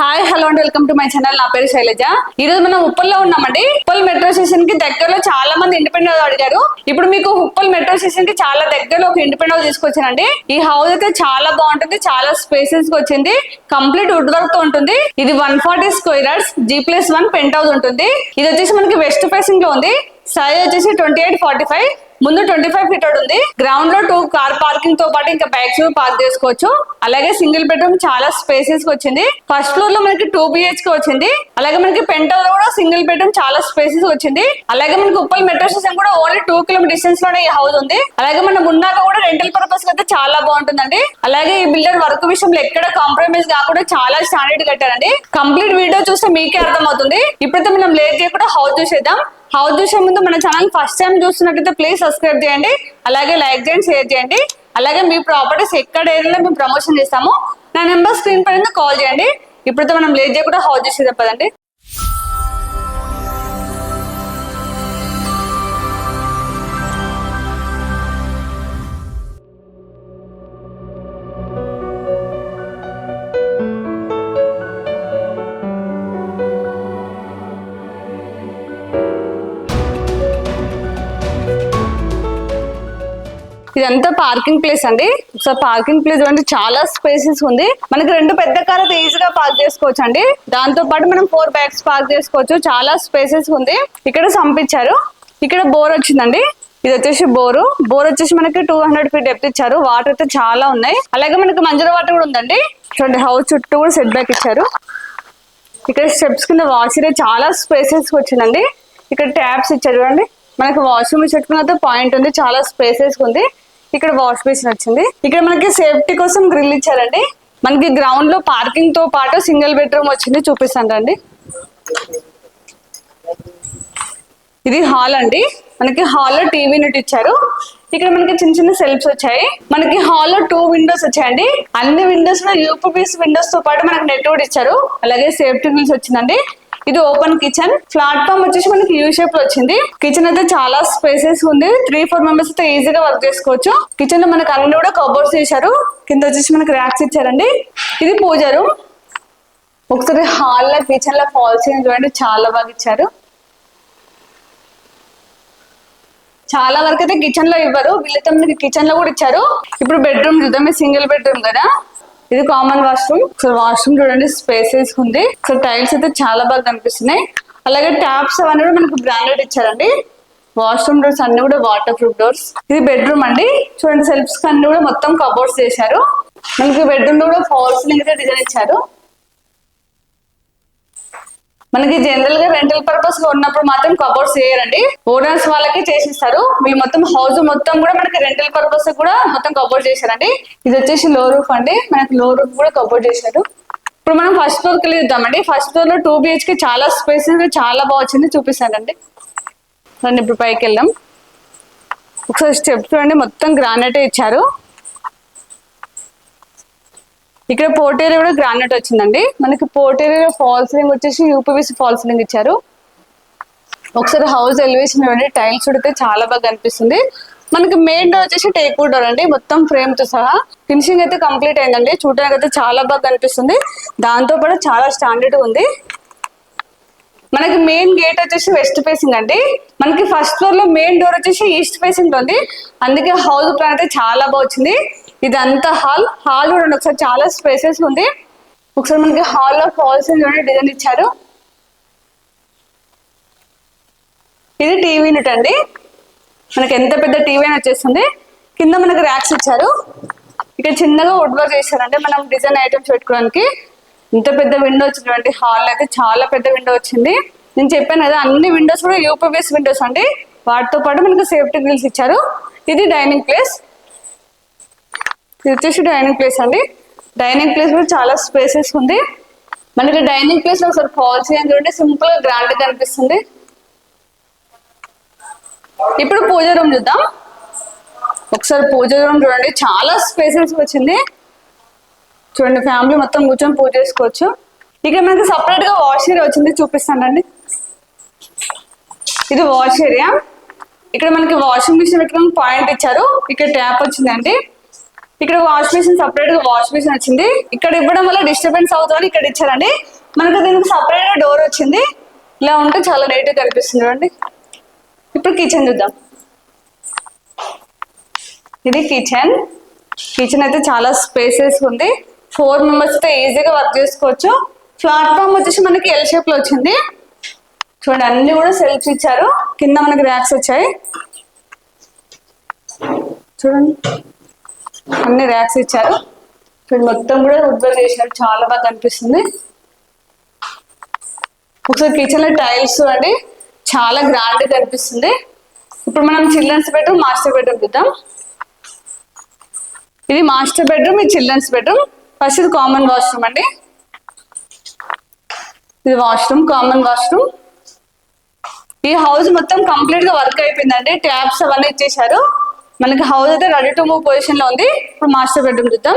Hi hello అండి. Welcome to my channel. నా పేరు శైలజ. ఈ రోజు మనం ఉప్పల్లో ఉన్నామండి. ఉప్పల్ మెట్రో స్టేషన్కి దగ్గరలో చాలా మంది ఇండిపెండెంట్ అడిగారు. ఇప్పుడు మీకు ఉప్పల్ మెట్రో స్టేషన్కి చాలా దగ్గరలో ఒక ఇండిపెండెంట్ తీసుకొచ్చానండి. ఈ హౌస్ అయితే చాలా బాగుంటుంది. చాలా స్పేసెస్కి వచ్చింది. కంప్లీట్ వుడ్ వర్క్తో ఉంటుంది. ఇది one forty square G plus one pent house ఉంటుంది. ఇది వచ్చేసి మనకి వెస్ట్ ఫేసింగ్లో ఉంది. సైజ్ వచ్చేసి ట్వంటీ ఎయిట్ ఫార్టీ ఫైవ్ ముందు ట్వంటీ ఫైవ్ ఫీట్ ఉంది. గ్రౌండ్లో టూ కార్ పార్కింగ్తో పాటు ఇంకా బైక్స్ పార్క్ చేసుకోవచ్చు. అలాగే సింగిల్ బెడ్రూమ్ చాలా స్పేసెస్ వచ్చింది. ఫస్ట్ ఫ్లోర్లో మనకి టూ బిహెచ్కే వచ్చింది. అలాగే మనకి పెంట్ హౌస్ కూడా సింగిల్ బెడ్రూమ్ చాలా స్పేసెస్ వచ్చింది. అలాగే మనకి ఉప్పల్ మెట్రో స్టేషన్ కూడా ఓన్లీ టూ కిలోమీటర్ డిస్టెన్స్లోనే ఈ హౌస్ ఉంది. అలాగే మనం ఉన్నాక కూడా రెంటల్ పర్పస్ అయితే చాలా బాగుంటుందండి. అలాగే ఈ బిల్డర్ వర్క్ విషయంలో ఎక్కడ కాంప్రమైజ్ కాకుండా చాలా స్టాండర్డ్ కట్టారండి. కంప్లీట్ వీడియో చూస్తే మీకే అర్థమవుతుంది. ఇప్పుడైతే మనం లేట్ చేయకుండా హౌస్ చూసేద్దాం. హౌస్ చూసే ముందు మన ఛానల్ ఫస్ట్ టైం చూస్తున్నట్టయితే ప్లీజ్ సబ్స్క్రైబ్ చేయండి. అలాగే లైక్ చేయండి షేర్ చేయండి. అలాగే మీ ప్రాపర్టీస్ ఎక్కడ ఏరియాలో మేము ప్రమోషన్ చేస్తాము. నా నెంబర్ స్క్రీన్ పైన కాల్ చేయండి. ఇప్పుడైతే మనం లేట్ చేయకుండా హౌస్ చూసి చెప్పదండి ఇదంతా పార్కింగ్ ప్లేస్ అండి. సో పార్కింగ్ ప్లేస్ అంటే చాలా స్పేసెస్ ఉంది. మనకి రెండు పెద్ద కార్ అయితే ఈజీగా పార్క్ చేసుకోవచ్చు అండి దాంతో పాటు మనం ఫోర్ బ్యాగ్స్ పార్క్ చేసుకోవచ్చు. చాలా స్పేసెస్ ఉంది. ఇక్కడ సంపించారు. ఇక్కడ బోర్ వచ్చిందండి. ఇది వచ్చేసి బోరు బోర్ వచ్చేసి మనకి టూ హండ్రెడ్ ఫీట్ డెప్త్ ఇచ్చారు. వాటర్ అయితే చాలా ఉన్నాయి. అలాగే మనకి మంజుల వాటర్ కూడా ఉందండి. చూడండి హౌస్ చుట్టూ కూడా సెట్ బ్యాక్ ఇచ్చారు. ఇక్కడ స్టెప్స్ కింద వాష్ ఏరియా చాలా స్పేసెస్ వచ్చిందండి. ఇక్కడ ట్యాప్స్ ఇచ్చారు చూడండి. మనకి వాష్రూమ్ చెట్టుకున్న పాయింట్ ఉంది చాలా స్పేసెస్ ఉంది. ఇక్కడ వాష్ బేసిన్ వచ్చింది. ఇక్కడ మనకి సేఫ్టీ కోసం గ్రిల్ ఇచ్చారండి. మనకి గ్రౌండ్లో పార్కింగ్తో పాటు సింగిల్ బెడ్రూమ్ వచ్చింది చూపిస్తానండి ఇది హాల్ అండి. మనకి హాల్లో టీవీ యూనిట్ ఇచ్చారు. ఇక్కడ మనకి చిన్న చిన్న సెల్ఫ్స్ వచ్చాయి. మనకి హాల్లో టూ విండోస్ వచ్చాయండి. అన్ని విండోస్లో యూపీఎస్ విండోస్తో పాటు మనకి నెట్ కూడా ఇచ్చారు. అలాగే సేఫ్టీ విల్స్ వచ్చిందండి. ఇది ఓపెన్ కిచెన్. ప్లాట్ఫామ్ వచ్చేసి మనకి యూ షేప్లో వచ్చింది. కిచెన్ అయితే చాలా స్పేసెస్ ఉంది. త్రీ ఫోర్ మెంబర్స్ అయితే ఈజీగా వర్క్ చేసుకోవచ్చు. కిచెన్లో మనకి అన్ని కూడా కబోర్డ్స్ చేశారు కింద వచ్చేసి మనకి ర్యాక్స్ ఇచ్చారండి. ఇది పూజ రూమ్. ఒకసారి హాల్లో కిచెన్లో ఫాల్స్ చూడండి. చాలా బాగా ఇచ్చారు. చాలా వరకు అయితే కిచెన్లో ఇవ్వరు. వీళ్ళైతే మనకి కిచెన్లో కూడా ఇచ్చారు. ఇప్పుడు బెడ్రూమ్ చూద్దాం. సింగిల్ బెడ్రూమ్ కదా. ఇది కామన్ వాష్రూమ్. సో వాష్రూమ్ చూడండి స్పేసెస్ ఉంది. సో టైల్స్ అయితే చాలా బాగా కనిపిస్తున్నాయి. అలాగే ట్యాప్స్ అవన్నీ కూడా మనకు బ్రాండెడ్ ఇచ్చారండి. వాష్రూమ్ డోర్స్ అన్ని కూడా వాటర్ ప్రూఫ్ డోర్స్. ఇది బెడ్రూమ్ అండి. చూడండి సెల్ఫ్స్ అన్ని కూడా మొత్తం కబోర్డ్స్ చేశారు. మనకి బెడ్రూమ్లో కూడా ఫాల్స్ అయితే డిజైన్ ఇచ్చారు. మనకి జనరల్గా రెంటల్ పర్పస్లో ఉన్నప్పుడు మాత్రం కబోర్డ్స్ చేయరండి ఓనర్స్ వాళ్ళకి చేసిస్తారు. వీళ్ళు మొత్తం హౌస్ మొత్తం కూడా మనకి రెంటల్ పర్పస్ కూడా మొత్తం కబోర్డ్ చేశారండి. ఇది వచ్చేసి లో రూఫ్ అండి. మనకి లో రూఫ్ కూడా కబోర్డ్ చేశారు. ఇప్పుడు మనం ఫస్ట్ ఫ్లోర్కి వెళ్దామండి. ఫస్ట్ ఫ్లోర్లో టూ బిహెచ్కే చాలా స్పేసెస్ చాలా బాగా వచ్చింది చూపిస్తానండి. రండి ఇప్పుడు పైకి వెళ్దాం. ఒకసారి స్టెప్ చూడండి. మొత్తం గ్రానైట్ ఇచ్చారు. ఇక్కడ పోర్టేరియా కూడా గ్రానైట్ వచ్చిందండి. మనకి పోర్టేరియా ఫాల్స్ ఫాల్ వచ్చేసి యూపీవీసీ ఫాల్స్ సీలింగ్ ఇచ్చారు. ఒకసారి హౌస్ ఎలివేషన్ ఇవ్వండి. టైల్స్ ఉడితే చాలా బాగా కనిపిస్తుంది. మనకి మెయిన్ డోర్ వచ్చేసి టేక్ డోర్ అండి. మొత్తం ఫ్రేమ్తో సహా. ఫినిషింగ్ అయితే కంప్లీట్ అయిందండి. చూడడానికి అయితే చాలా బాగా కనిపిస్తుంది. దాంతో పాటు చాలా స్టాండర్డ్ ఉంది. మనకి మెయిన్ గేట్ వచ్చేసి వెస్ట్ ఫేసింగ్ అండి. మనకి ఫస్ట్ ఫ్లోర్లో మెయిన్ డోర్ వచ్చేసి ఈస్ట్ ఫేసింగ్ ఉంది. అందుకే హౌస్ ప్లాన్ అయితే చాలా బాగా వచ్చింది. ఇదంతా హాల్. హాల్ చూడండి ఒకసారి చాలా స్పేసెస్ ఉంది. ఒకసారి మనకి హాల్లో ఫాల్స్ చూడండి డిజైన్ ఇచ్చారు. ఇది టీవీ యూనిట్ అండి. మనకి ఎంత పెద్ద టీవీ అని వచ్చేస్తుంది. కింద మనకి ర్యాక్స్ ఇచ్చారు. ఇక్కడ చిన్నగా వుడ్ వర్క్ చేశారంటే మనం డిజైన్ ఐటమ్స్ పెట్టుకోవడానికి. ఇంత పెద్ద విండో వచ్చినటువంటి హాల్ అయితే చాలా పెద్ద విండో వచ్చింది. నేను చెప్పాను కదా అన్ని విండోస్ కూడా యూపీఎస్ విండోస్ అండి. వాటితో పాటు మనకు సేఫ్టీ గ్రిల్స్ ఇచ్చారు. ఇది డైనింగ్ ప్లేస్ ఇది వచ్చేసి డైనింగ్ ప్లేస్ అండి. డైనింగ్ ప్లేస్ కూడా చాలా స్పేసెస్ ఉంది. మనకి డైనింగ్ ప్లేస్లో ఒకసారి ఫాల్ చేయండి చూడండి. సింపుల్గా గ్రాండ్గా కనిపిస్తుంది ఇప్పుడు పూజ రూమ్ చూద్దాం. ఒకసారి పూజ రూమ్ చూడండి. చాలా స్పేసెస్ వచ్చింది. చూడండి ఫ్యామిలీ మొత్తం కూర్చొని పూజ చేసుకోవచ్చు. ఇక్కడ మనకి సపరేట్గా వాష్ ఏరియా వచ్చింది. చూపిస్తానండి ఇది వాష్ ఏరియా ఇక్కడ మనకి వాషింగ్ మిషన్ పెట్టుకుని పాయింట్ ఇచ్చారు. ఇక్కడ ట్యాప్ వచ్చిందండి. ఇక్కడ వాష్ మిషన్ సపరేట్గా వాష్ మిషన్ వచ్చింది. ఇక్కడ ఇవ్వడం వల్ల డిస్టర్బెన్స్ అవుతుందని ఇక్కడ ఇచ్చారండి. మనకు దీనికి సపరేట్గా డోర్ వచ్చింది. ఇలా ఉంటే చాలా నీట్గా కనిపిస్తుంది చూడండి. ఇప్పుడు కిచెన్ చూద్దాం. ఇది కిచెన్ కిచెన్ అయితే చాలా స్పేసెస్ ఉంది. ఫోర్ మెంబర్స్ అయితే ఈజీగా వర్క్ చేసుకోవచ్చు. ప్లాట్ఫామ్ వచ్చేసి మనకి ఎల్ షేప్లో వచ్చింది. చూడండి అన్ని కూడా సెల్ఫ్ ఇచ్చారు. కింద మనకి ర్యాక్స్ వచ్చాయి. చూడండి. అన్ని ర్యాక్స్ ఇచ్చారు. ఇక్కడ మొత్తం కూడా వుడ్ వర్క్ చేశారు చాలా బాగా కనిపిస్తుంది. ఒకసారి కిచెన్లో టైల్స్ అండి చాలా గ్రాండ్ కనిపిస్తుంది. ఇప్పుడు మనం చిల్డ్రన్స్ బెడ్రూమ్ మాస్టర్ బెడ్రూమ్ చూద్దాం. ఇది మాస్టర్ బెడ్రూమ్ ఇది చిల్డ్రన్స్ బెడ్రూమ్. ఫస్ట్ ఇది కామన్ వాష్రూమ్ అండి. ఇది వాష్రూమ్ కామన్ వాష్రూమ్. ఈ హౌస్ మొత్తం కంప్లీట్గా వర్క్ అయిపోయిందండి. ట్యాప్స్ అవన్నీ ఇచ్చేసారు మనకి హౌస్ అయితే రెడీ టు మూవ్ పొజిషన్లో ఉంది. ఇప్పుడు మాస్టర్ బెడ్రూమ్ చూద్దాం.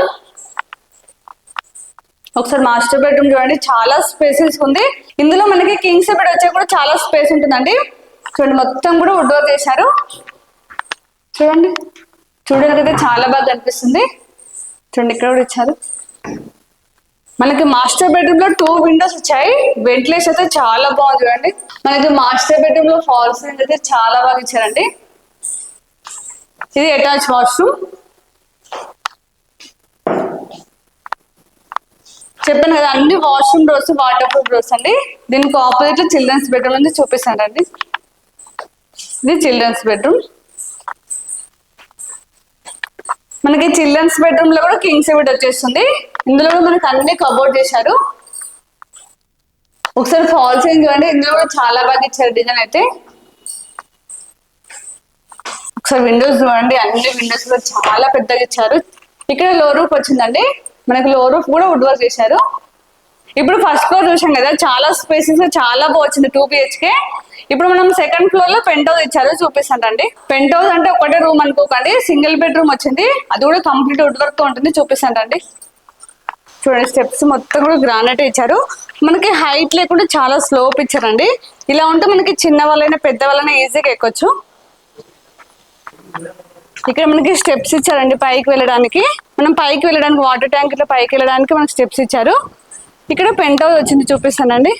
ఒకసారి మాస్టర్ బెడ్రూమ్ చూడండి. చాలా స్పేసెస్ ఉంది. ఇందులో మనకి కింగ్స్ బెడ్ వచ్చే కూడా చాలా స్పేస్ ఉంటుందండి. చూడండి మొత్తం కూడా వుడ్ వర్క్ చేశారు. చూడండి. చూడడానికైతే అయితే చాలా బాగా కనిపిస్తుంది. చూడండి ఇక్కడ కూడా ఇచ్చారు. మనకి మాస్టర్ బెడ్రూమ్లో టూ విండోస్ వచ్చాయి. వెంటిలేషన్ అయితే చాలా బాగుంది చూడండి. మనకి మాస్టర్ బెడ్రూమ్లో ఫాల్స్ అయితే చాలా బాగా ఇచ్చారండి. ఇది అటాచ్ వాష్రూమ్. చెప్పాను కదా అన్ని washroom doors water proof doors అండి. దీనికి ఆపోజిట్లో చిల్డ్రన్స్ బెడ్రూమ్ అనేది చూపిస్తానండి. ఇది చిల్డ్రన్స్ బెడ్రూమ్ మనకి చిల్డ్రన్స్ బెడ్రూమ్లో కూడా కింగ్స్ బెడ్ వచ్చేస్తుంది. ఇందులో కూడా మనకి అన్ని కబోర్డ్ చేశారు. ఒకసారి ఫాల్ ఏం చూడండి ఇందులో కూడా చాలా బాగా ఇచ్చారు డిజైన్ అయితే. ఒకసారి విండోస్ చూడండి అన్ని విండోస్ కూడా చాలా పెద్దగా ఇచ్చారు. ఇక్కడ లో రూఫ్ వచ్చిందండి. మనకి లో రూఫ్ కూడా వుడ్ వర్క్ చేశారు. ఇప్పుడు ఫస్ట్ ఫ్లోర్ చూసాం కదా చాలా స్పేసెస్ చాలా బాగా వచ్చింది టూ బిహెచ్కే ఇప్పుడు మనం సెకండ్ ఫ్లోర్లో పెంట్ హౌస్ ఇచ్చారు చూపిస్తానండి పెంట్ హౌస్ అంటే ఒకటే రూమ్ అనుకోకండి సింగిల్ బెడ్రూమ్ వచ్చింది. అది కూడా కంప్లీట్ వుడ్ వర్క్తో ఉంటుంది చూపిస్తానండి చూడండి స్టెప్స్ మొత్తం కూడా గ్రానైట్ ఇచ్చారు. మనకి హైట్ లేకుండా చాలా స్లోప్ ఇచ్చారండి. ఇలా ఉంటే మనకి చిన్న వాళ్ళైనా పెద్ద వాళ్ళైనా ఈజీగా ఎక్కొచ్చు. ఇక్కడ మనకి స్టెప్స్ ఇచ్చారండి పైకి వెళ్ళడానికి. మనం పైకి వెళ్ళడానికి వాటర్ ట్యాంక్ ఇట్లా పైకి వెళ్ళడానికి మనకి స్టెప్స్ ఇచ్చారు. ఇక్కడ పెంట్ హౌస్ వచ్చింది చూపిస్తానండి.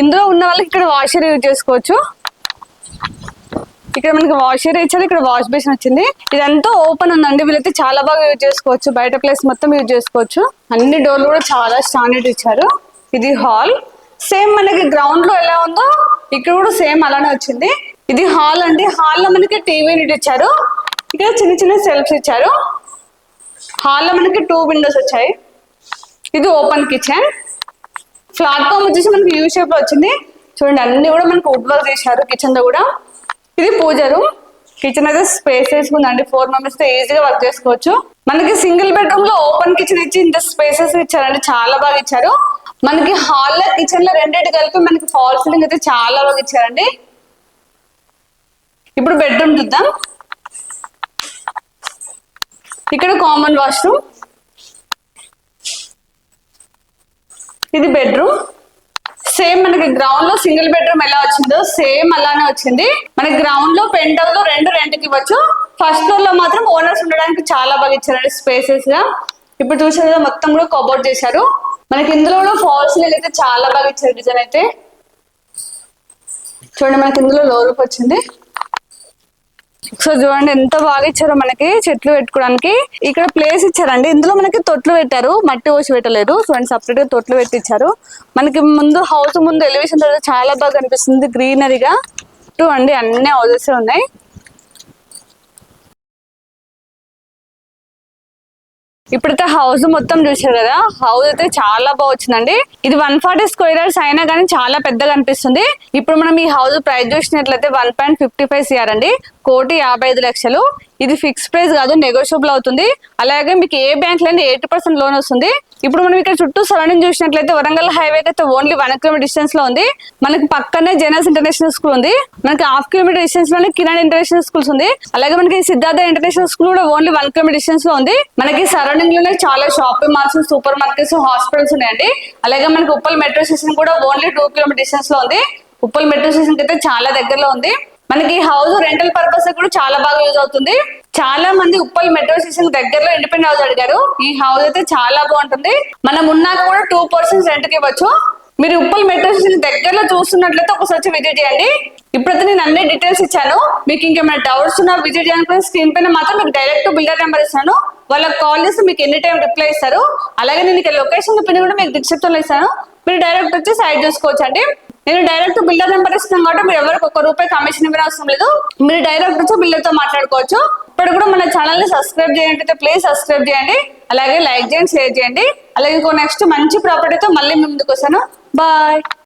ఇందులో ఉన్న వాళ్ళకి ఇక్కడ వాషర్ యూజ్ చేసుకోవచ్చు. ఇక్కడ మనకి వాషర్ ఇచ్చారు ఇక్కడ వాష్ బేసిన్ వచ్చింది. ఇదంతా ఓపెన్ ఉందండి. వీళ్ళైతే చాలా బాగా యూజ్ చేసుకోవచ్చు. బయట ప్లేస్ మొత్తం యూజ్ చేసుకోవచ్చు. అన్ని డోర్లు కూడా చాలా స్టాండర్డ్ ఇచ్చారు. ఇది హాల్ సేమ్ మనకి గ్రౌండ్లో ఎలా ఉందో ఇక్కడ కూడా సేమ్ అలానే వచ్చింది. ఇది హాల్ అండి. హాల్లో మనకి టీవీ యూనిట్ ఇచ్చారు. ఇక్కడ చిన్న చిన్న సెల్ఫ్స్ ఇచ్చారు. హాల్లో మనకి టూ విండోస్ వచ్చాయి. ఇది ఓపెన్ కిచెన్. ప్లాట్ఫామ్ వచ్చేసి మనకి యూ షేప్లో వచ్చింది. చూడండి అన్ని కూడా మనకి వుడ్ వర్క్ చేశారు కిచెన్లో కూడా. ఇది పూజ రూమ్. కిచెన్ అయితే స్పేసెస్ ఉందండి. ఫోర్ మెంబర్స్తో ఈజీగా వర్క్ చేసుకోవచ్చు. మనకి సింగిల్ బెడ్రూమ్లో ఓపెన్ కిచెన్ ఇచ్చి ఇంత స్పేసెస్ ఇచ్చారండి. చాలా బాగా ఇచ్చారు. మనకి హాల్లో కిచెన్లో రెండింటి కలిపి మనకి ఫాల్ సీలింగ్ అయితే చాలా బాగా ఇచ్చారండి. ఇప్పుడు బెడ్రూమ్ చూద్దాం. ఇక్కడ కామన్ వాష్రూమ్ ఇది బెడ్రూమ్ సేమ్ మనకి గ్రౌండ్లో సింగిల్ బెడ్రూమ్ ఎలా వచ్చిందో సేమ్ అలానే వచ్చింది. మనకి గ్రౌండ్లో పెంట్ హౌస్లో రెండు రెంట్కి ఇవ్వచ్చు. ఫస్ట్ ఫ్లోర్లో మాత్రం ఓనర్స్ ఉండడానికి చాలా బాగా ఇచ్చారండి స్పేసెస్గా. ఇప్పుడు చూసారు మొత్తం కూడా కబోర్డ్ చేశారు. మనకి ఇందులో కూడా ఫాల్స్ అయితే చాలా బాగా ఇచ్చారు డిజైన్ అయితే. చూడండి మనకి ఇందులో లో వచ్చింది. సో చూడండి ఎంత బాగా ఇచ్చారో మనకి చెట్లు పెట్టుకోవడానికి. ఇక్కడ ప్లేస్ ఇచ్చారండి. ఇందులో మనకి తొట్లు పెట్టారు. మట్టి పోసి పెట్టలేదు. చూడండి సపరేట్గా తొట్లు పెట్టించారు మనకి ముందు హౌస్ ముందు ఎలివేషన్ తర్వాత చాలా బాగా కనిపిస్తుంది గ్రీనరీగా చుట్టూ అండి అన్ని హౌసెస్ ఉన్నాయి. ఇప్పుడైతే హౌస్ మొత్తం చూసారు కదా? హౌస్ అయితే చాలా బాగా ఇది వన్ ఫార్టీ స్క్వేర్ అయినా కానీ చాలా పెద్దగా అనిపిస్తుంది. ఇప్పుడు మనం ఈ హౌస్ ప్రైస్ చూసినట్లయితే one point fifty five CR అండి. కోటి యాభై ఐదు లక్షలు. ఇది ఫిక్స్ ప్రైస్ కాదు నెగోషియబుల్ అవుతుంది. అలాగే మీకు ఏ బ్యాంక్లో ఎయిటీ పర్సెంట్ లోన్ వస్తుంది. ఇప్పుడు మనం ఇక్కడ చుట్టూ సరౌండింగ్ చూసినట్లయితే వరంగల్ హైవే అయితే ఓన్లీ వన్ కిలోమీటర్ డిస్టెన్స్లో ఉంది. మనకి పక్కనే జెనస్ ఇంటర్నేషనల్ స్కూల్ ఉంది. మనకి హాఫ్ కిలోమీటర్ డిస్టెన్స్లోనే కిరణ్ ఇంటర్నేషనల్ స్కూల్స్ ఉంది. అలాగే మనకి సిద్ధార్థ ఇంటర్నేషనల్ స్కూల్ కూడా ఓన్లీ వన్ కిలోమీటర్ డిస్టెన్స్లో ఉంది. మనకి సరౌండింగ్లోనే చాలా shopping malls super markets hospitals ఉన్నాయండి. అలాగే మనకి ఉప్పల్ మెట్రో స్టేషన్ కూడా ఓన్లీ టూ కిలోమీటర్ డిస్టెన్స్లో ఉంది. ఉప్పల్ మెట్రో స్టేషన్ అయితే చాలా దగ్గరలో ఉంది. మనకి హౌస్ రెంటల్ పర్పస్ కూడా చాలా బాగా యూజ్ అవుతుంది. చాలా మంది ఉప్పల్ మెట్రో స్టేషన్ దగ్గరలో ఇండిపెండెంట్ హౌస్ అడిగారు. ఈ హౌస్ అయితే చాలా బాగుంటుంది. మనం ఉన్నాక కూడా టూ పర్సెంట్ రెంట్కి ఇవ్వచ్చు. మీరు ఉప్పల్ మెట్రో స్టేషన్ దగ్గరలో చూస్తున్నట్లయితే ఒకసారి వచ్చి విజిట్ చేయండి. ఇప్పుడైతే నేను అన్ని డీటెయిల్స్ ఇచ్చాను. మీకు ఇంకేమైనా డౌట్స్ ఉన్నా విజిట్ చేయాలనుకున్న స్క్రీన్ పైన మాత్రం మీకు డైరెక్ట్ బిల్డర్ నెంబర్ ఇస్తాను. వాళ్ళకి కాల్ చేసి మీకు ఎనీ టైం రిప్లై ఇస్తారు. అలాగే నేను ఇక్కడ లొకేషన్ పిన్ కూడా మీకు డిస్క్రిప్షన్ ఇస్తాను. మీరు డైరెక్ట్ వచ్చి సైడ్ చూసుకోవచ్చు అండి నేను డైరెక్ట్ బిల్డర్ నెంబర్ ఇస్తున్నాను కాబట్టి మీరు ఎవరికి ఒక రూపాయి కమిషన్ ఇవ్వడం అవసరం లేదు. మీరు డైరెక్ట్ వచ్చి బిల్డర్తో మాట్లాడుకోవచ్చు. ఇప్పుడు కూడా మన ఛానల్ని సబ్స్క్రైబ్ చేయండి ప్లీజ్ సబ్స్క్రైబ్ చేయండి. అలాగే లైక్ చేయండి షేర్ చేయండి. అలాగే ఇంకో నెక్స్ట్ మంచి ప్రాపర్టీతో మళ్ళీ ముందుకు వస్తాను. బాయ్